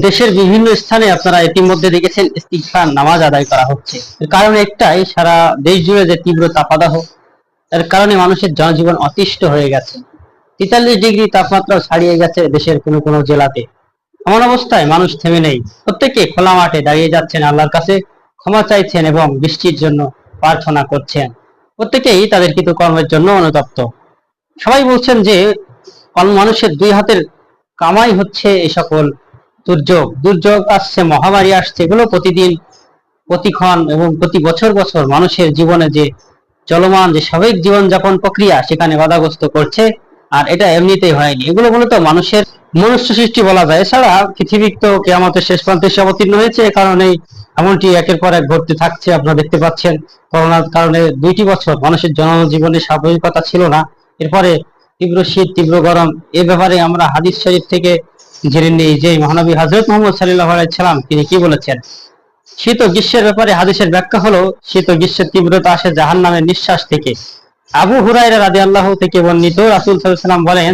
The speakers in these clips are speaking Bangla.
দেশের বিভিন্ন স্থানে আপনারা ইতিমধ্যে দেখেছেন ইস্তিগফার নামাজ আদায় করা হচ্ছে। এর কারণ একটাই, সারা দেশ জুড়ে যে তীব্র তাপাদাহ, এর কারণে মানুষের জনজীবন অতিষ্ঠ হয়ে গেছে। তেতাল্লিশ ডিগ্রি তাপমাত্রা ছাড়িয়ে গেছে দেশের কোনো কোনো জেলাতে। এমন অবস্থায় মানুষ থেমে নেই। প্রত্যেকে খোলা মাঠে দাঁড়িয়ে যাচ্ছেন আল্লাহর কাছে, ক্ষমা চাইছেন এবং বৃষ্টির জন্য প্রার্থনা করছেন। প্রত্যেকেই তাদের কিন্তু কর্মের জন্য অনুতপ্ত। সবাই বলছেন যে, মানুষের দুই হাতের কামাই হচ্ছে এই সকল দুর্যোগ। দুর্যোগ আসছে, মহামারী আসছে, এগুলো প্রতিদিন, প্রতিক্ষণ এবং প্রতি বছর বছর মানুষের জীবনে যে চলমান, যে স্বাভাবিক জীবনযাপন প্রক্রিয়া, সেখানে বাধাগ্রস্ত করছে, আর এটা এমনিতেই হয়নি। এগুলো মূলত মানুষের মনুষ্য সৃষ্টি বলা যায়। এছাড়া পৃথিবী তো কেয়ামতের শেষ প্রান্তে এসে অবতীর্ণ হয়েছে, এ কারণেই এমনটি একের পর এক ঘটতে থাকছে, আপনারা দেখতে পাচ্ছেন। করোনার কারণে দুইটি বছর মানুষের জনজীবনে স্বাভাবিকতা ছিল না। এরপরে তীব্র শীত, তীব্র গরম, এ ব্যাপারে আমরা হাদিস শরীফ থেকে জেনে নিই যে মহানবী হজরত মোহাম্মদ সাল্লাহ তিনি কি বলেছেন। শীত ও গ্রীষ্মের ব্যাপারে হাদিসের ব্যাখ্যা হলো, শীত ও গ্রীষ্মের তীব্রতা আসে জাহান নামের নিঃশ্বাস থেকে। আবু হুরাইরা রাদি আল্লাহ থেকে বর্ণিত রাসুল সাল্লাম বলেন,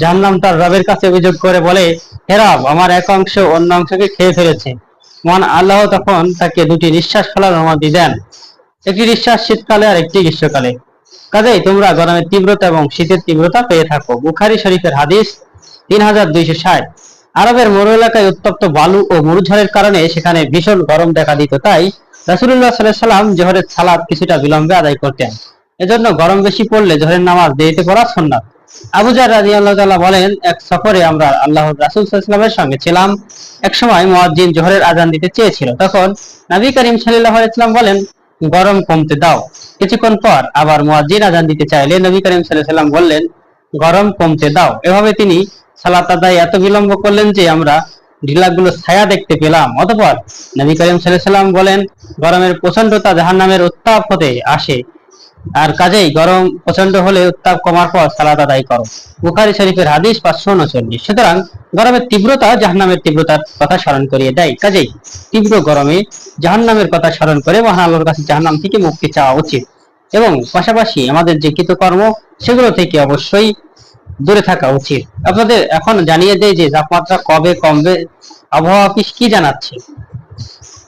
জাহান্নাম তার রবের কাছে অভিযোগ করে বলে হেরাব আমার এক অংশ অন্য অংশকে খেয়ে ফেলেছে। মহান আল্লাহ তখন তাকে দুটি নিঃশ্বাস ফেলার অনুমতি দেন। একটি নিঃশ্বাস শীতকালে আর একটি গ্রীষ্মকালে। কাজেই তোমরা গরমের তীব্রতা এবং শীতের তীব্রতা পেয়ে থাকো। বুখারি শরীফের হাদিস তিন হাজার দুইশো ষাট। আরবের মরু এলাকায় উত্তপ্ত বালু ও মরুঝড়ের কারণে সেখানে ভীষণ গরম দেখা দিত। তাই রাসুল্লাহ সাল্লাহ সাল্লাম জোহরের সালাদ কিছুটা বিলম্বে আদায় করতেন। এজন্য গরম বেশি পড়লে জোহরের নামাজ দেরিতে পড়া সন্ন্যাত আবুজার রাজি আল্লাহ তাআলা বলেন, এক সফরে আমরা আল্লাহ রাসুল সাল্লামের সঙ্গে ছিলাম। এক সময় মুয়াজ্জিন জোহরের আজান দিতে চেয়েছিল। তখন নবী করিম সাল্লাল্লাহু আলাইহি সাল্লাম বলেন গরম কমতে দাও। কিছুক্ষণ পর আবার মুয়াজ্জিন আজান দিতে চাইলে নবী করিম সাল্লাম বললেন, গরম কমতে দাও। এভাবে তিনি সালাত আদায় এত বিলম্ব করলেন যে আমরা ঢিলাগুলো ছায়া দেখতে পেলাম। অতঃপর নবী করিম সাল্লাম বলেন, গরমের প্রচন্ডতা জাহান্নামের উত্তাপ হতে আসে। আর কাজেই গরম প্রচণ্ড হলে উত্তাপ কমার পর সালাত আদায় করো। বুখারী শরীফের হাদিস পাঁচশো উনচল্লিশ। সুতরাং গরমের তীব্রতা জাহান্নামের তীব্রতার কথা স্মরণ করিয়ে দেয়। কাজেই তীব্র গরমে জাহান্নামের কথা স্মরণ করে মহান আল্লাহর কাছে জাহান্নাম থেকে মুক্তি চাওয়া উচিত। এবং পাশাপাশি আমাদের যে কৃতকর্ম, সেগুলো থেকে অবশ্যই দূরে থাকা উচিত। আপনাদের এখন জানিয়ে দেয় যে তাপমাত্রা কবে কমবে, আবহাওয়া অফিস কি জানাচ্ছে?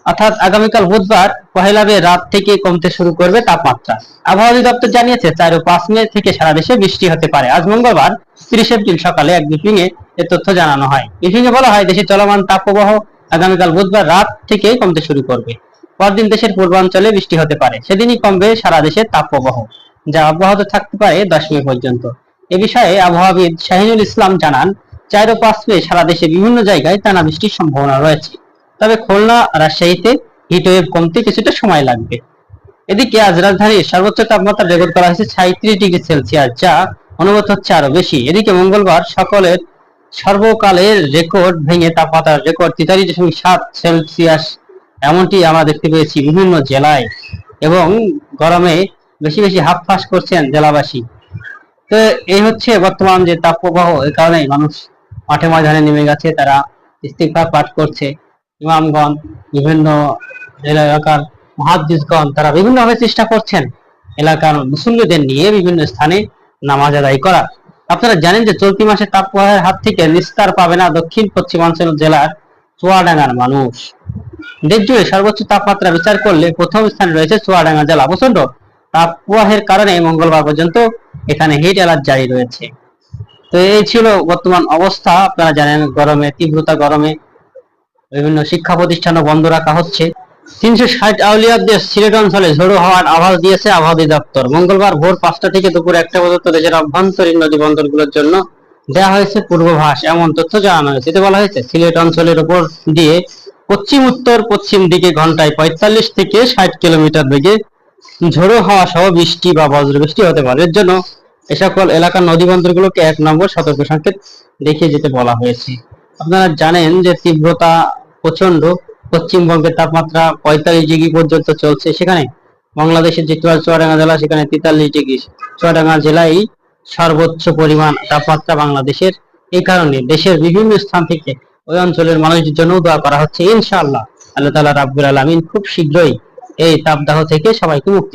অর্থাৎ আগামীকাল বুধবার পহেলা মে রাত থেকে কমতে শুরু করবে তাপমাত্রা। আবহাওয়া অধিদপ্তর জানিয়েছে, চার ও পাঁচ মে থেকে সারা দেশে বৃষ্টি হতে পারে। আজ মঙ্গলবার, তিরিশ এপ্রিল সকালে এক ব্রিফিং এ তথ্য জানানো হয়। ব্রিফিং এ বলা হয়, দেশে চলমান তাপপ্রবাহ আগামীকাল বুধবার রাত থেকে কমতে শুরু করবে। পরদিন দেশের পূর্বাঞ্চলে বৃষ্টি হতে পারে। সেদিনই কমবে সারা দেশের তাপপ্রবাহ, যা অব্যাহত থাকতে পারে দশ মে পর্যন্ত। এ বিষয়ে আবহাওয়াবিদ শাহিনুল ইসলাম জানান, চার ও পাঁচ মে সারা দেশে বিভিন্ন জায়গায় টানা বৃষ্টির সম্ভাবনা রয়েছে। তবে খুলনা, রাজশাহীতে হিটওয়েভ কমতে কিছুটা সময় লাগবে। এদিকে আজ রাজধানীর সর্বোচ্চ তাপমাত্রা রেকর্ড করা হয়েছে সাঁত্রিশ ডিগ্রি সেলসিয়াস, যা অনুভূত হচ্ছে আরও বেশি। এদিকে মঙ্গলবার সকলের সর্বকালের রেকর্ড ভেঙে তাপমাত্রার রেকর্ড তেতাল্লিশ দশমিক সাত সেলসিয়াস, এমনটি আমরা দেখতে পেয়েছি বিভিন্ন জেলায় এবং গরমে বেশি বেশি হাফ ফাস করছেন জেলাবাসী। তো এই হচ্ছে বর্তমান যে তাপপ্রবাহ, এই কারণে মানুষ মাঠে ময়দানে নেমে গেছে, তারা ইস্তিফা পাঠ করছে। ইমামগণ, বিভিন্ন এলাকার মহাদ্দিসগণ, তারা বিভিন্নভাবে চেষ্টা করছেন এলাকার মুসল্লিদের নিয়ে বিভিন্ন স্থানে নামাজ আদায় করা আপনারা জানেন যে চলতি মাসে তাপপ্রবাহের হাত থেকে নিস্তার পাবে না দক্ষিণ পশ্চিমাঞ্চল জেলার চুয়াডাঙ্গার মানুষ। দেশ জুড়ে সর্বোচ্চ তাপমাত্রা বিচার করলে প্রথম স্থানে রয়েছে চুয়াডাঙ্গা জেলা প্রচণ্ড তাপপ্রবাহের কারণে মঙ্গলবার পর্যন্ত এখানে হিট অ্যালার্ট জারি রয়েছে। তো এই ছিল বর্তমান অবস্থা। আপনারা জানেন গরমে, তীব্রতা গরমে বিভিন্ন শিক্ষা প্রতিষ্ঠানও বন্ধ রাখা হচ্ছে। তিনশো ষাট আউলিয়াদের সিলেট অঞ্চলে ঝোড়ো হওয়ার আভাস দিয়েছে আবহাওয়া অধিদপ্তর। মঙ্গলবার ভোর পাঁচটা থেকে দুপুর একটা পর্যন্ত দেশের অভ্যন্তরীণ নদী বন্দরগুলোর জন্য দেওয়া হয়েছে পূর্বাভাস। এমন তথ্য জানানো হয়েছে। এতে বলা হয়েছে, সিলেট অঞ্চলের উপর দিয়ে পশ্চিম, উত্তর, পশ্চিম দিকে ঘন্টায় পঁয়তাল্লিশ থেকে ষাট কিলোমিটার বেগে ঝোড়ো হওয়া সহ বৃষ্টি বা বজ্র বৃষ্টি হতে পারে। এর জন্য এ সকল এলাকার নদী বন্দরগুলোকে এক নম্বর সতর্ক সংকেত দেখিয়ে যেতে বলা হয়েছে। আপনারা জানেন যে তীব্রতা প্রচণ্ড পশ্চিমবঙ্গের তাপমাত্রা পঁয়তাল্লিশ ডিগ্রি পর্যন্ত চলছে সেখানে। বাংলাদেশের যে চুয়াডাঙ্গা জেলা, সেখানে তেতাল্লিশ ডিগ্রি। চুয়াডাঙ্গা জেলায় সর্বোচ্চ পরিমাণ তাপমাত্রা বাংলাদেশের এই কারণে দেশের বিভিন্ন স্থান থেকে ওই অঞ্চলের মানুষের জন্য দোয়া করা হচ্ছে। ইনশাআল্লাহ আল্লাহ তালা রাব্বুল আলমিন খুব শীঘ্রই এই তাপদাহ থেকে সবাইকে মুক্তি